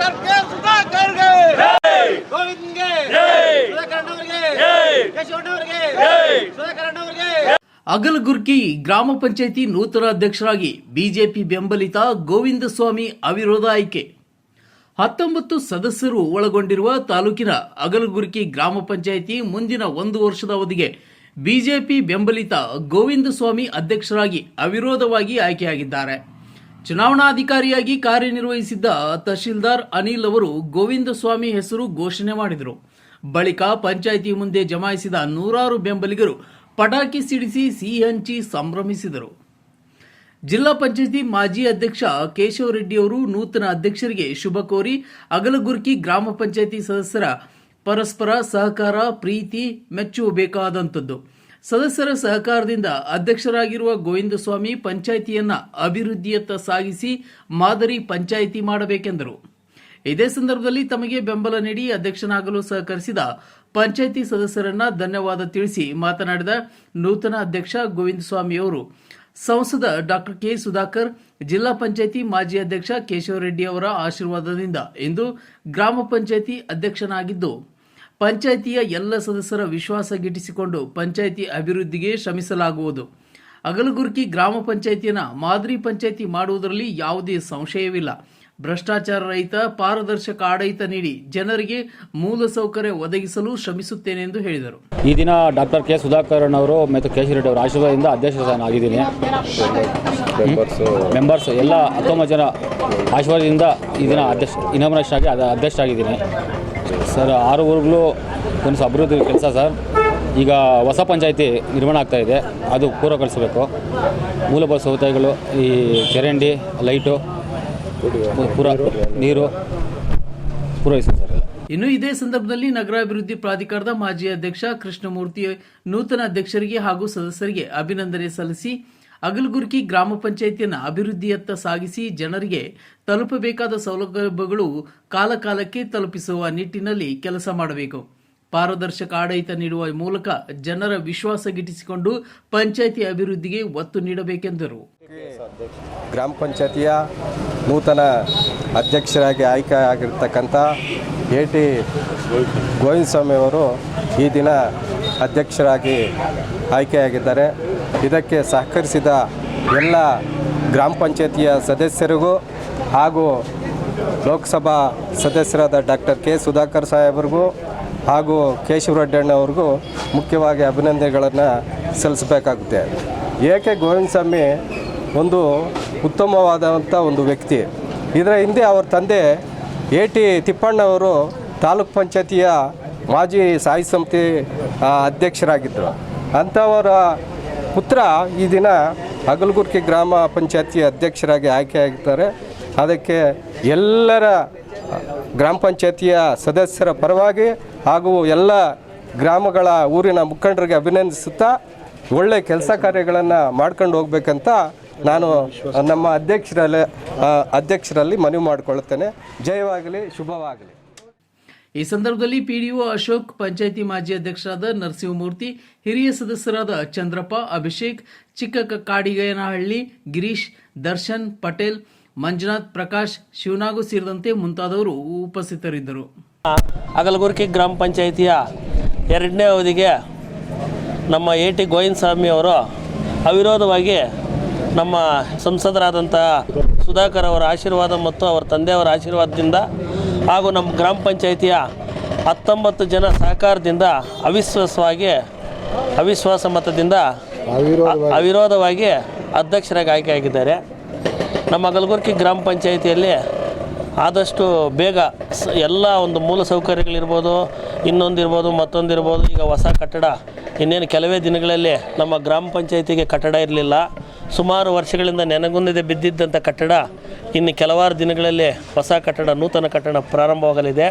Doctor K ಸುಧಾಕರ್ಗೆ ಗೋವಿಂದ್ಗೆ ಸುಧಾಕರ್ ಅವರಿಗೆ ಕೇಶವಣ್ಣ ಅವರಿಗೆ. ಸುಧಾಕರ್ ಅವರಿಗೆ ಅಗಲಗುರ್ಕಿ ಗ್ರಾಮ ಪಂಚಾಯಿತಿ ನೂತನ ಅಧ್ಯಕ್ಷರಾಗಿ ಬಿಜೆಪಿ ಬೆಂಬಲಿತ ಗೋವಿಂದ ಸ್ವಾಮಿ ಅವಿರೋಧ ಆಯ್ಕೆ. ಹತ್ತೊಂಬತ್ತು ಸದಸ್ಯರು ಒಳಗೊಂಡಿರುವ ತಾಲೂಕಿನ ಅಗಲಗುರ್ಕಿ ಗ್ರಾಮ ಪಂಚಾಯಿತಿ ಮುಂದಿನ ಒಂದು ವರ್ಷದ ಅವಧಿಗೆ ಬಿಜೆಪಿ ಬೆಂಬಲಿತ ಗೋವಿಂದ ಸ್ವಾಮಿ ಅಧ್ಯಕ್ಷರಾಗಿ ಅವಿರೋಧವಾಗಿ ಆಯ್ಕೆಯಾಗಿದ್ದಾರೆ. ಚುನಾವಣಾಧಿಕಾರಿಯಾಗಿ ಕಾರ್ಯನಿರ್ವಹಿಸಿದ್ದ ತಹಶೀಲ್ದಾರ್ ಅನಿಲ್ ಅವರು ಗೋವಿಂದ ಸ್ವಾಮಿ ಹೆಸರು ಘೋಷಣೆ ಮಾಡಿದರು. ಬಳಿಕ ಪಂಚಾಯಿತಿ ಮುಂದೆ ಜಮಾಯಿಸಿದ ನೂರಾರು ಬೆಂಬಲಿಗರು ಪಟಾಕಿ ಸಿಡಿಸಿ ಸಿಹಿ ಹಂಚಿ ಸಂಭ್ರಮಿಸಿದರು. ಜಿಲ್ಲಾ ಪಂಚಾಯಿತಿ ಮಾಜಿ ಅಧ್ಯಕ್ಷ ಕೇಶವ ರೆಡ್ಡಿ ಅವರು ನೂತನ ಅಧ್ಯಕ್ಷರಿಗೆ ಶುಭ ಕೋರಿ ಅಗಲಗುರ್ಕಿ ಗ್ರಾಮ ಪಂಚಾಯಿತಿ ಸದಸ್ಯರ ಪರಸ್ಪರ ಸಹಕಾರ, ಪ್ರೀತಿ ಮೆಚ್ಚುಬೇಕಾದಂಥದ್ದು ಸದಸ್ಯರ ಸಹಕಾರದಿಂದ ಅಧ್ಯಕ್ಷರಾಗಿರುವ ಗೋವಿಂದಸ್ವಾಮಿ ಪಂಚಾಯಿತಿಯನ್ನ ಅಭಿವೃದ್ಧಿಯತ್ತ ಸಾಗಿಸಿ ಮಾದರಿ ಪಂಚಾಯಿತಿ ಮಾಡಬೇಕೆಂದರು. ಇದೇ ಸಂದರ್ಭದಲ್ಲಿ ತಮಗೆ ಬೆಂಬಲ ನೀಡಿ ಅಧ್ಯಕ್ಷನಾಗಲು ಸಹಕರಿಸಿದ ಪಂಚಾಯಿತಿ ಸದಸ್ಯರನ್ನ ಧನ್ಯವಾದ ತಿಳಿಸಿ ಮಾತನಾಡಿದ ನೂತನ ಅಧ್ಯಕ್ಷ ಗೋವಿಂದ ಸ್ವಾಮಿ ಅವರು. ಸಂಸದ ಡಾಕ್ಟರ್ ಕೆ. ಸುಧಾಕರ್, ಜಿಲ್ಲಾ ಪಂಚಾಯಿತಿ ಮಾಜಿ ಅಧ್ಯಕ್ಷ ಕೇಶವರೆಡ್ಡಿ ಅವರ ಆಶೀರ್ವಾದದಿಂದ ಇಂದು ಗ್ರಾಮ ಪಂಚಾಯಿತಿ ಅಧ್ಯಕ್ಷನಾಗಿದ್ದು ಪಂಚಾಯಿತಿಯ ಎಲ್ಲ ಸದಸ್ಯರ ವಿಶ್ವಾಸ ಗಿಟ್ಟಿಸಿಕೊಂಡು ಪಂಚಾಯಿತಿ ಅಭಿವೃದ್ಧಿಗೆ ಶ್ರಮಿಸಲಾಗುವುದು. ಅಗಲಗುರ್ಕಿ ಗ್ರಾಮ ಪಂಚಾಯಿತಿಯನ್ನು ಮಾದರಿ ಪಂಚಾಯಿತಿ ಮಾಡುವುದರಲ್ಲಿ ಯಾವುದೇ ಸಂಶಯವಿಲ್ಲ. ಭ್ರಷ್ಟಾಚಾರ ರಹಿತ ಪಾರದರ್ಶಕ ಆಡಳಿತ ನೀಡಿ ಜನರಿಗೆ ಮೂಲ ಸೌಕರ್ಯ ಒದಗಿಸಲು ಶ್ರಮಿಸುತ್ತೇನೆ ಎಂದು ಹೇಳಿದರು. ಈ ದಿನ ಡಾಕ್ಟರ್ ಕೆ ಸುಧಾಕರನ್ ಅವರು ಮತ್ತು ಕೆ ರೆಡ್ಡಿ ಅವರ ಆಶೀರ್ವಾದದಿಂದ ಅಧ್ಯಕ್ಷನಾಗಿದ್ದೀನಿ ಮೆಂಬರ್ಸ್ ಎಲ್ಲ ಹತ್ತೊಂಬತ್ತು ಜನ ಆಶೀರ್ವಾದದಿಂದ ಈ ದಿನ ಅಧ್ಯಕ್ಷ ಇನಾಮಿನೇಷನ್ ಆಗಿ ಅದ ಅಧ್ಯಕ್ಷ ಆಗಿದ್ದೀನಿ ಸರ್, ಆರು ಊರುಗಳು ಒಂದು ಅಭಿವೃದ್ಧಿ ಕೆಲಸ ಸರ್. ಈಗ ಹೊಸ ಪಂಚಾಯಿತಿ ನಿರ್ಮಾಣ ಆಗ್ತಾ ಇದೆ. ಅದು ಪೂರ್ವಗೊಳಿಸಬೇಕು ಮೂಲಭೂತ ಸೌಕರ್ಯಗಳು ಈ ಚರಂಡಿ, ಲೈಟು, ಪೂರ ನೀರು ಪೂರೈಸಿ ಸರ್. ಇನ್ನು ಇದೇ ಸಂದರ್ಭದಲ್ಲಿ ನಗರಾಭಿವೃದ್ಧಿ ಪ್ರಾಧಿಕಾರದ ಮಾಜಿ ಅಧ್ಯಕ್ಷ ಕೃಷ್ಣಮೂರ್ತಿ ನೂತನ ಅಧ್ಯಕ್ಷರಿಗೆ ಹಾಗೂ ಸದಸ್ಯರಿಗೆ ಅಭಿನಂದನೆ ಸಲ್ಲಿಸಿ ಅಗಲಗುರ್ಕಿ ಗ್ರಾಮ ಪಂಚಾಯಿತಿಯನ್ನು ಅಭಿವೃದ್ಧಿಯತ್ತ ಸಾಗಿಸಿ ಜನರಿಗೆ ತಲುಪಬೇಕಾದ ಸೌಲಭ್ಯಗಳು ಕಾಲಕಾಲಕ್ಕೆ ತಲುಪಿಸುವ ನಿಟ್ಟಿನಲ್ಲಿ ಕೆಲಸ ಮಾಡಬೇಕು. ಪಾರದರ್ಶಕ ಆಡಳಿತ ನೀಡುವ ಮೂಲಕ ಜನರ ವಿಶ್ವಾಸ ಗಿಟ್ಟಿಸಿಕೊಂಡು ಪಂಚಾಯಿತಿ ಅಭಿವೃದ್ಧಿಗೆ ಒತ್ತು ನೀಡಬೇಕೆಂದರು. ಗ್ರಾಮ ಪಂಚಾಯತಿಯ ನೂತನ ಅಧ್ಯಕ್ಷರಾಗಿ ಆಯ್ಕೆ ಆಗಿರ್ತಕ್ಕಂಥ ಎ ಟಿ ಗೋವಿಂದ ಈ ದಿನ ಅಧ್ಯಕ್ಷರಾಗಿ ಆಯ್ಕೆಯಾಗಿದ್ದಾರೆ. ಇದಕ್ಕೆ ಸಹಕರಿಸಿದ ಎಲ್ಲ ಗ್ರಾಮ ಪಂಚಾಯತಿಯ ಸದಸ್ಯರಿಗೂ ಹಾಗೂ ಲೋಕಸಭಾ ಸದಸ್ಯರಾದ ಡಾಕ್ಟರ್ ಕೆ ಸುಧಾಕರ್ ಸಾಹೇಬ್ರಿಗೂ ಹಾಗೂ ಕೇಶವರೆಡ್ಡಣ್ಣ ಅವ್ರಿಗೂ ಮುಖ್ಯವಾಗಿ ಅಭಿನಂದನೆಗಳನ್ನು ಸಲ್ಲಿಸಬೇಕಾಗುತ್ತೆ. ಏಕೆ ಗೋವಿಂದ ಸ್ವಾಮಿ ಒಂದು ಉತ್ತಮವಾದಂಥ ಒಂದು ವ್ಯಕ್ತಿ. ಇದರ ಹಿಂದೆ ಅವರ ತಂದೆ ಎ ಟಿ ತಿಪ್ಪಣ್ಣವರು ತಾಲೂಕ್ ಪಂಚಾಯತಿಯ ಮಾಜಿ ಸಾಹಿತ್ಯ ಸಮಿತಿ ಅಧ್ಯಕ್ಷರಾಗಿದ್ದರು. ಅಂಥವರ ಪುತ್ರ ಈ ದಿನ ಅಗಲಗುರ್ಕಿ ಗ್ರಾಮ ಪಂಚಾಯತಿ ಅಧ್ಯಕ್ಷರಾಗಿ ಆಯ್ಕೆಯಾಗಿದ್ದಾರೆ ಅದಕ್ಕೆ ಎಲ್ಲರ, ಗ್ರಾಮ ಪಂಚಾಯತಿಯ ಸದಸ್ಯರ ಪರವಾಗಿ ಹಾಗೂ ಎಲ್ಲ ಗ್ರಾಮಗಳ ಊರಿನ ಮುಖಂಡರಿಗೆ ಅಭಿನಂದಿಸುತ್ತಾ ಒಳ್ಳೆ ಕೆಲಸ ಕಾರ್ಯಗಳನ್ನು ಮಾಡ್ಕೊಂಡು ಹೋಗ್ಬೇಕಂತ ನಾನು, ನಮ್ಮ ಅಧ್ಯಕ್ಷರಲ್ಲಿ ಅಧ್ಯಕ್ಷರಲ್ಲಿ ಮನವಿ ಮಾಡಿಕೊಳ್ಳುತ್ತೇನೆ ಜಯವಾಗಲಿ, ಶುಭವಾಗಲಿ. ಈ ಸಂದರ್ಭದಲ್ಲಿ ಪಿಡಿಒ ಅಶೋಕ್, ಪಂಚಾಯಿತಿ ಮಾಜಿ ಅಧ್ಯಕ್ಷರಾದ ನರಸಿಂಹಮೂರ್ತಿ, ಹಿರಿಯ ಸದಸ್ಯರಾದ ಚಂದ್ರಪ್ಪ, ಅಭಿಷೇಕ್ ಚಿಕ್ಕ ಕಾಡಿಗೇನಹಳ್ಳಿ ಗಿರೀಶ್, ದರ್ಶನ್, ಪಟೇಲ್, ಮಂಜುನಾಥ್, ಪ್ರಕಾಶ್, ಶಿವನಾಗು ಸೇರಿದಂತೆ ಮುಂತಾದವರು ಉಪಸ್ಥಿತರಿದ್ದರು. ಅಗಲಗುರ್ಕಿ ಗ್ರಾಮ ಪಂಚಾಯಿತಿಯ ಎರಡನೇ ಅವಧಿಗೆ ನಮ್ಮ ಎ ಟಿ ಗೋವಿಂದ ಅವರು ಅವಿರೋಧವಾಗಿ ನಮ್ಮ ಸಂಸದರಾದಂಥ ಸುಧಾಕರ್ ಅವರ ಆಶೀರ್ವಾದ ಮತ್ತು ಅವರ ತಂದೆಯವರ ಆಶೀರ್ವಾದದಿಂದ ಹಾಗೂ ನಮ್ಮ ಗ್ರಾಮ ಪಂಚಾಯಿತಿಯ ಹತ್ತೊಂಬತ್ತು ಜನ ಸಹಕಾರದಿಂದ ಅವಿಶ್ವಾಸವಾಗಿ ಅವಿಶ್ವಾಸ ಮತದಿಂದ ಅವಿರೋಧವಾಗಿ. ಅಧ್ಯಕ್ಷರಾಗಿ ಆಯ್ಕೆಯಾಗಿದ್ದಾರೆ. ನಮ್ಮ ಕಲಬುರ್ಗಿ ಗ್ರಾಮ ಪಂಚಾಯಿತಿಯಲ್ಲಿ ಆದಷ್ಟು ಬೇಗ ಸ- ಎಲ್ಲ ಒಂದು ಮೂಲ ಸೌಕರ್ಯಗಳಿರ್ಬೋದು ಇನ್ನೊಂದಿರ್ಬೋದು ಮತ್ತೊಂದಿರ್ಬೋದು ಈಗ ಹೊಸ ಕಟ್ಟಡ ಇನ್ನೇನು ಕೆಲವೇ ದಿನಗಳಲ್ಲಿ ನಮ್ಮ ಗ್ರಾಮ ಪಂಚಾಯಿತಿಗೆ ಕಟ್ಟಡ ಇರಲಿಲ್ಲ. ಸುಮಾರು ವರ್ಷಗಳಿಂದ ನೆನಗುಂದಿದೆ ಬಿದ್ದಿದ್ದಂಥ ಕಟ್ಟಡ ಇನ್ನು ಕೆಲವಾರು ದಿನಗಳಲ್ಲಿ ಹೊಸ ಕಟ್ಟಡ ನೂತನ ಕಟ್ಟಡ ಪ್ರಾರಂಭವಾಗಲಿದೆ.